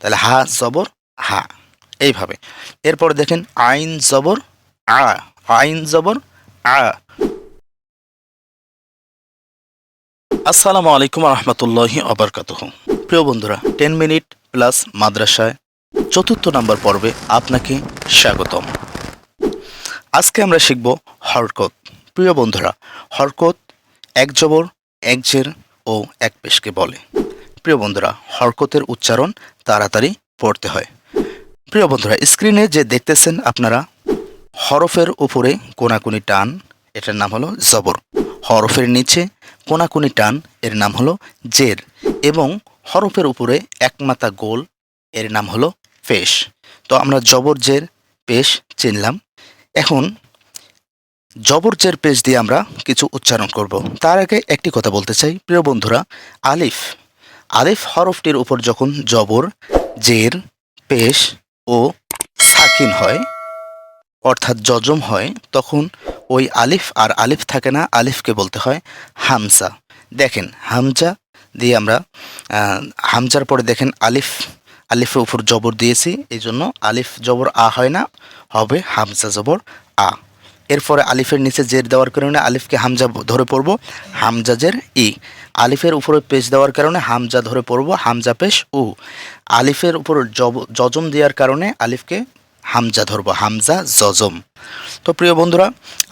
তাহলে হা, জবর, হা। এইভাবে। এরপর দেখেন, আইন, জবর, আ। আইন, জবর, আ। আসসালামু আলাইকুম রহমতুল্লাহি অবরকাতুহ প্রিয় বন্ধুরা, টেন মিনিট প্লাস মাদ্রাসায় চতুর্থ নম্বর পর্বে আপনাকে স্বাগতম। আজকে আমরা শিখব হরকত। প্রিয় বন্ধুরা, হরকত এক জবর, এক জের ও এক পেশকে বলে। প্রিয় বন্ধুরা, হরকতের উচ্চারণ তাড়াতাড়ি পড়তে হয়। প্রিয় বন্ধুরা, স্ক্রিনে যে দেখতেছেন আপনারা, হরফের উপরে কোনাকুনি টান, এটার নাম হলো জবর। হরফের নিচে কোনাকুনি টান, এর নাম হলো জের। এবং হরফের উপরে একমাতা গোল, এর নাম হলো পেশ। তো আমরা জবর, জের, পেশ চিনলাম। এখন জবর, জের, পেশ দিয়ে আমরা কিছু উচ্চারণ করব। তার আগে একটি কথা বলতে চাই। প্রিয় বন্ধুরা, আলিফ। আলিফ হরফটির উপর যখন জবর, জের, পেশ ও সাকিন হয়, অর্থাৎ যজম হয়, তখন ওই আলিফ আর আলিফ থাকে না, আলিফকে বলতে হয় হামসা দেখেন, হামজা দিয়ে আমরা হামজার পরে দেখেন আলিফ, আলিফের উপর জবর দিয়েছি এই জন্য আলিফ জবর আ হয় না, হবে হামজা জবর আ। এরপরে আলিফের নিচে জের দেওয়ার কারণে আলিফকে হামজা ধরে পড়ব হামজাজের ই। আলিফের উপরে পেশ দেওয়ার কারণে হামজা ধরে পড়ব, হামজা পেশ উ। আলিফের উপর জজম দেওয়ার কারণে আলিফকে হামজা ধরব, হামজা জজম। তো প্রিয় বন্ধুরা,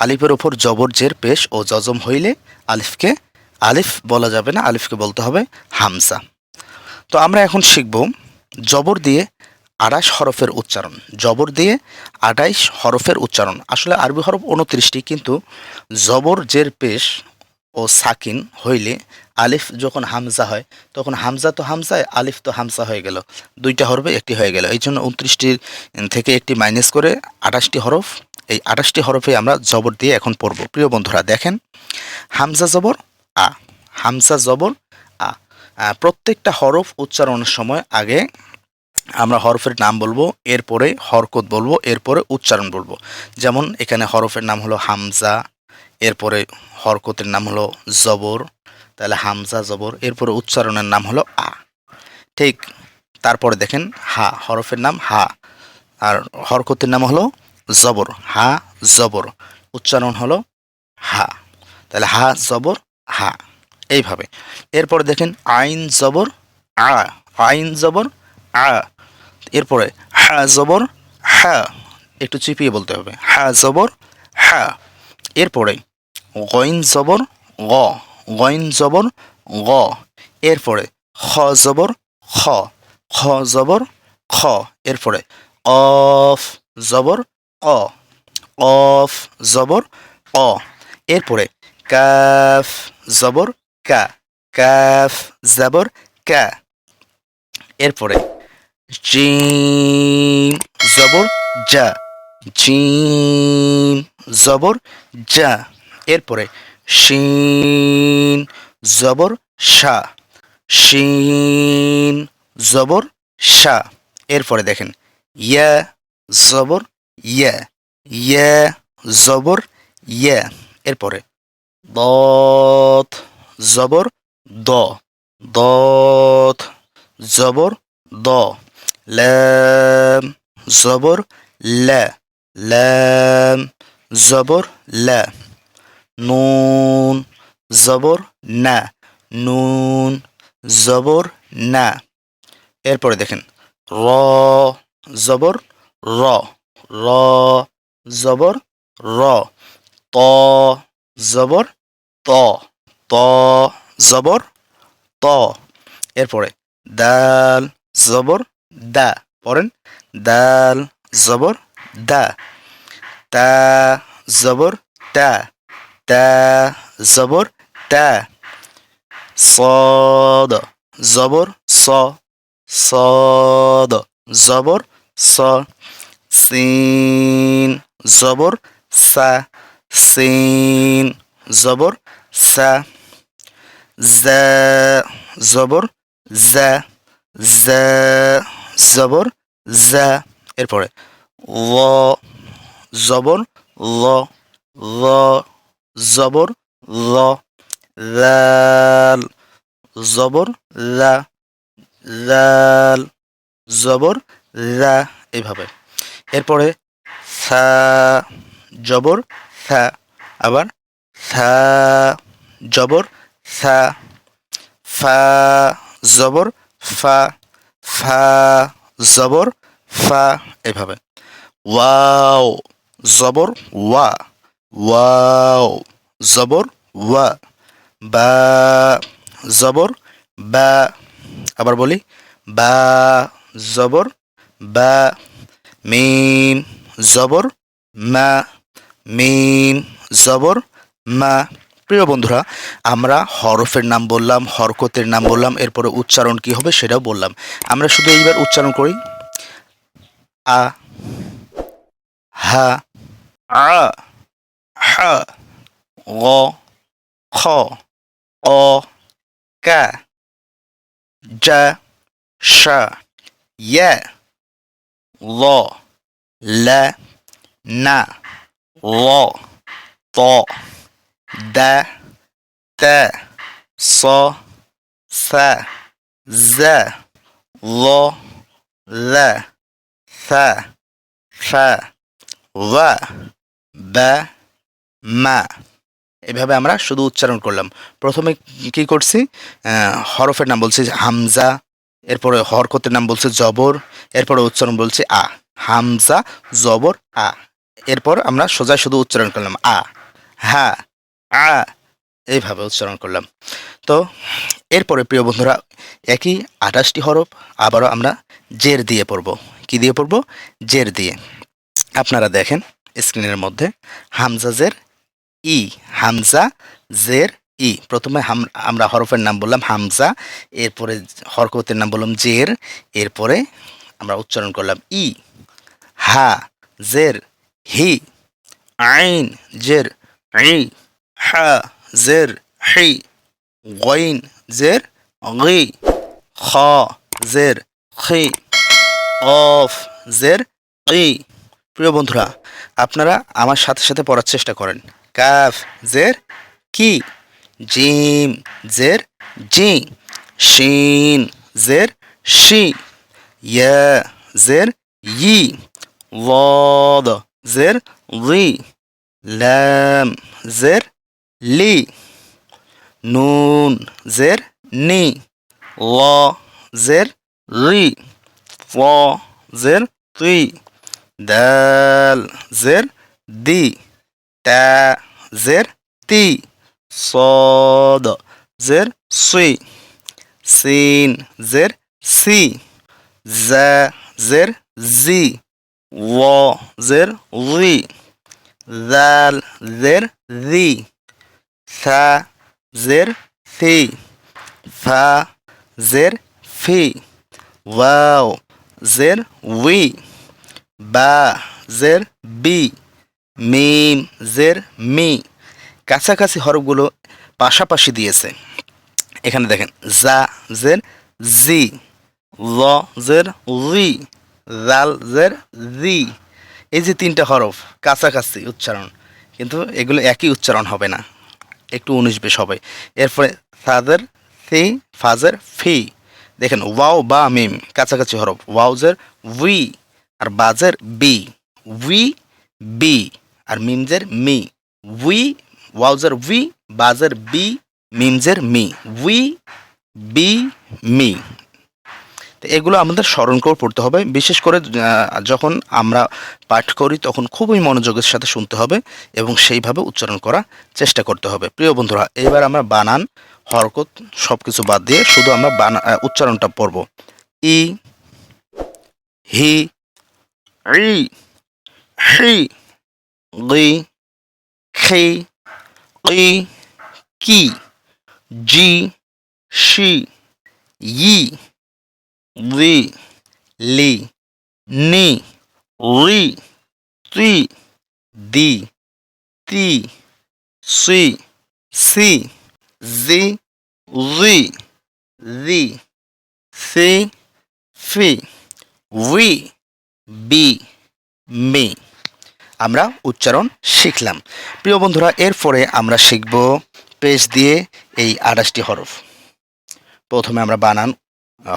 আলিফের উপর জবর জের পেশ ও জজম হইলে আলিফকে, আলিফ বলা যাবে না, আলিফকে বলতে হবে হামজা। তো আমরা এখন শিখব জবর দিয়ে আড়াইশ হরফের উচ্চারণ। জবর দিয়ে আড়াইশ হরফের উচ্চারণ। আসলে আরবি হরফ উনত্রিশটি কিন্তু জবর জের পেশ ও সাকিন হইলে আলিফ যখন হামজা হয়, তখন হামজা তো হামজায়, আলিফ তো হামজা হয়ে গেল। দুইটা হরফে একটি হয়ে গেল। এই জন্য উনত্রিশটির থেকে একটি মাইনাস করে আঠাশটি হরফ, এই আঠাশটি হরফে আমরা জবর দিয়ে এখন পড়ব। প্রিয় বন্ধুরা, দেখেন, হামজা জবর, আ, হামজা জবর আ, প্রত্যেকটা হরফ উচ্চারণের সময় আগে আমরা হরফের নাম বলব, এরপরে হরকত বলব, এরপরে উচ্চারণ বলব। যেমন এখানে হরফের নাম হলো হামজা, এরপরে হরকতের নাম হলো জবর তাহলে হামজা জবর, এরপরে উচ্চারণের নাম হলো আ। ঠিক তারপরে দেখেন হা, হরফের নাম হা। আর হরকতের নাম হলো জবর, হা, জবর। উচ্চারণ হলো হা। তাহলে হা, জবর, হা। এইভাবে। এরপরে দেখেন আইন জবর, আ। আইন জবর, আ। এরপরে হা, জবর, হা। একটু চিপিয়ে বলতে হবে। হা, জবর, হা। এরপরে গইন জবর, গ। গইন জবর গ। এরপরে খ জবর খ। খ জবর খ। এরপরে অফ জবর অ। অফ জবর অ। এরপরে কাফ জবর কা। কাফ জবর কা। এরপরে জিম জবর যা জিম জবর যা এরপরে শিন, জবর শা। শিন, জবর শা। এরপরে দেখেন, ইয়া, জবর, ইয়া। ইয়া, জবর, ইয়া। এরপরে, দত, জবর, দ। দত, জবর, দ। লাম, জবর, লা। লাম, জবর, লা। নুন জবর না নুন জবর না এরপরে দেখেন, র জবর র র জবর র, ত জবর ত ত জবর ত। এরপরে, দাল জবর দা। পড়েন, দাল জবর দা। তা জবর তা। তা জবর তা صاد জবর স صاد জবর স সিন জবর সা সিন জবর সা জা জবর জা জা জবর জা এরপরে ল জবর ল ল জবর ল, লাল জবর লা, লাল জবর লা, এইভাবে। এরপরে সা জবর সা আবার সা জবর সা ফা জবর ফা ফা জবর ফা এভাবে ওয়াও জবর ওয়া। ওয়াও জবর ওয়া বা জবর বা আবার বলি বা জবর বা মিম জবর মা মিম জবর মা প্রিয় বন্ধুরা, আমরা হরফের নাম বললাম, হরকতের নাম বললাম, এরপরে উচ্চারণ কি হবে সেটাও বললাম। আমরা শুধু এইবার উচ্চারণ করি। আ, হা, আ। হা গ খ অ কা যা শা ইয়া ল লা না ল ত দা তা স সা জা ল লা ফা ফা ওয়া বা মা। এভাবে আমরা শুধু উচ্চারণ করলাম। প্রথমে কি করছি? হরফের নাম বলছি হামজা, এরপরে হরকতের নাম বলছে জবর, এরপরে উচ্চারণ বলছি আ। হামজা, জবর, আ। এরপর আমরা সোজা শুধু উচ্চারণ করলাম আ। হা, আ। এইভাবে উচ্চারণ করলাম। তো এরপরে প্রিয় বন্ধুরা, একই আঠাশটি হরফ আবারও আমরা জের দিয়ে পড়ব। কি দিয়ে পড়ব? জের দিয়ে। আপনারা দেখেন স্ক্রিনের মধ্যে হামজা জের ই, হামজা, জের, ই। প্রথমে আমরা হরফের নাম বললাম হামজা, এরপরে হরকতের নাম বললাম জের, এরপরে আমরা উচ্চারণ করলাম ই। হা, জের, হি। আইন, জের, ই। হা, জের, হি। গইন, জের, গি। খ, জের খি অফ, জের, ই। প্রিয় বন্ধুরা, আপনারা আমার সাথে সাথে পড়ার চেষ্টা করেন। কাফ, জের, কি? জিম, জের জি শিন, জের, শি। ইয়া, জের, ই। ওয়াদ জের, লি। লাম, জের, লি। নুন, জের, নি। ল, জের ল। জের তুই দাল, জের, দি। ta জের ti sod জের সি sin জের সি za জের জি wa জের wi zal জের zi tha জের thi fa জের fi wow জের wi ba জের বি মিম, জের, মি। কাছাকাছি হরফগুলো পাশাপাশি দিয়েছে। এখানে দেখেন, জা, জের, জি। ল, জের লি জাল জের জি এই যে তিনটা হরফ, কাছাকাছি উচ্চারণ, কিন্তু এগুলো একই উচ্চারণ হবে না। একটু উনিশ বেশ হবে। এরপরে ফাজের সি, ফাজের ফি। দেখেন, ওয়াও, বা, মিম। কাছাকাছি হরফ ওয়াউজের উই আর বাজের বি। উই বি। আর মিমজের মি। উই, ওয়াউজের উই, বাজার বি, মিমজের মি। উই, বি, মি। তো এগুলো আমাদের স্মরণ করে পড়তে হবে। বিশেষ করে যখন আমরা পাঠ করি, তখন খুবই মনোযোগের সাথে শুনতে হবে এবং সেইভাবে উচ্চারণ করার চেষ্টা করতে হবে। প্রিয় বন্ধুরা, এবার আমরা বানান, হরকত সব কিছু বাদ দিয়ে শুধু আমরা বানা উচ্চারণটা পড়ব। ই, হি ই হি li, khi, li, ki, ji, she, ye, li, li, ni, li, ti, di, ti, si, si, zi, zi, zi, si, fi, we, be, me. আমরা উচ্চারণ শিখলাম। প্রিয় বন্ধুরা, এরপরে আমরা শিখব পেজ দিয়ে এই আঠাশটি হরফ। প্রথমে আমরা বানান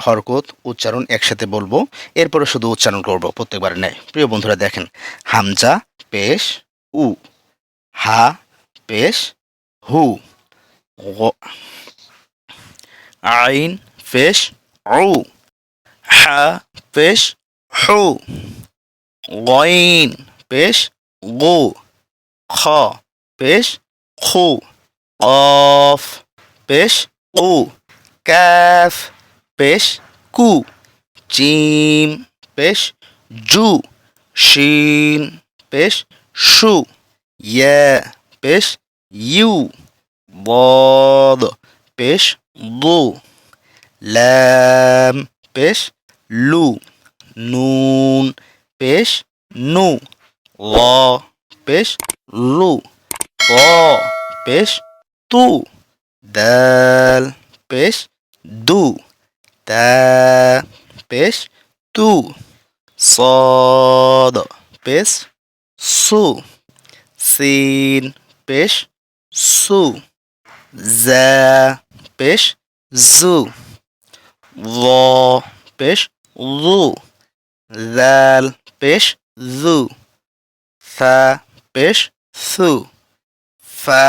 হরকত, উচ্চারণ একসাথে বলব, এরপরে শুধু উচ্চারণ করব, প্রত্যেকবার নেয় প্রিয় বন্ধুরা, দেখেন, হামজা পেশ উ, হা পেশ হু আইন পেশ উ, হা পেশ হু, গইন পেশ, গু, খ, পেশ, খু, অফ, পেশ, উ, ক্যাফ, পেশ, কু জিম পেশ, জু শিন পেশ শু ইয়ে পেশ, ইউ, বদ, পেশ দু ল্যাম, পেশ, লু, নুন, পেশ, নু ল পেশ লু ক পেশ তু দাল পেশ দু তা পেশ তু صاد পেশ সু সিন পেশ সু জা পেশ জু ল পেশ লু জাল পেশ জু ফা পেশ সু। ফা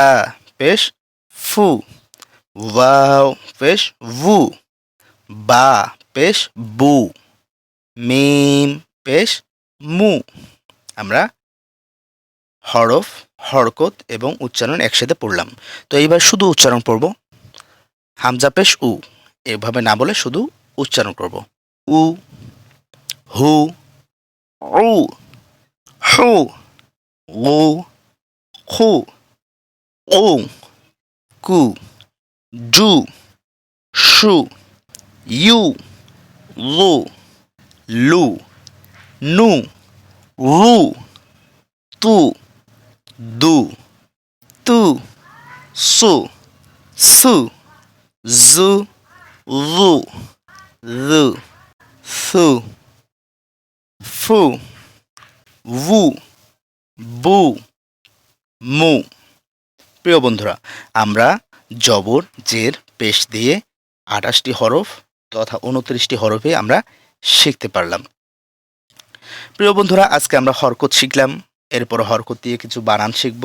পেশ ফু। ওয়াও পেশ ভু। বা পেশ বু। মিম পেশ মু। আমরা হরফ, হরকত এবং উচ্চারণ একসাথে পড়লাম। তো এইবার শুধু উচ্চারণ পড়ব। হামজা পেশ উ। এভাবে না বলে শুধু উচ্চারণ করব। উ, হু উ, হু। উ হু ও কু জু শু ইউ লু লু নু রু তু দু তু সু সু জু লু লু সু ফু ভু বু, মু। প্রিয় বন্ধুরা, আমরা জবর, জের, পেশ দিয়ে আঠাশটি হরফ তথা উনত্রিশটি হরফে আমরা শিখতে পারলাম। প্রিয় বন্ধুরা, আজকে আমরা হরকত শিখলাম। এরপর হরকত দিয়ে কিছু বানান শিখব।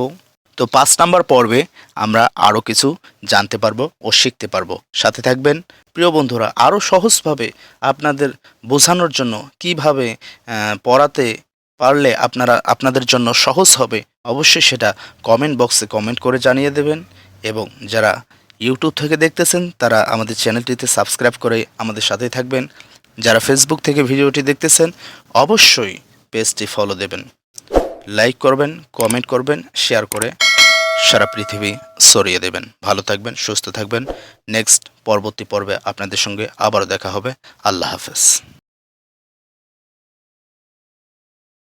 তো পাঁচ নাম্বার পর্বে আমরা আরও কিছু জানতে পারব ও শিখতে পারব। সাথে থাকবেন, প্রিয় বন্ধুরা আরও সহজভাবে আপনাদের বোঝানোর জন্য কীভাবে পড়াতে পারলে আপনারা, আপনাদের জন্য সহজ হবে, অবশ্যই সেটা কমেন্ট বক্সে কমেন্ট করে জানিয়ে দেবেন এবং যারা ইউটিউব থেকে দেখতেছেন, তারা আমাদের চ্যানেলটিতে সাবস্ক্রাইব করে আমাদের সাথেই থাকবেন। যারা ফেসবুক থেকে ভিডিওটি দেখতেছেন, অবশ্যই পেজটি ফলো দেবেন। লাইক করবেন কমেন্ট করবেন শেয়ার করে সারা পৃথিবী ছড়িয়ে দেবেন। ভালো থাকবেন, সুস্থ থাকবেন। নেক্সট পরবর্তী পর্বে আপনাদের সঙ্গে আবারও দেখা হবে। আল্লাহ হাফেজ।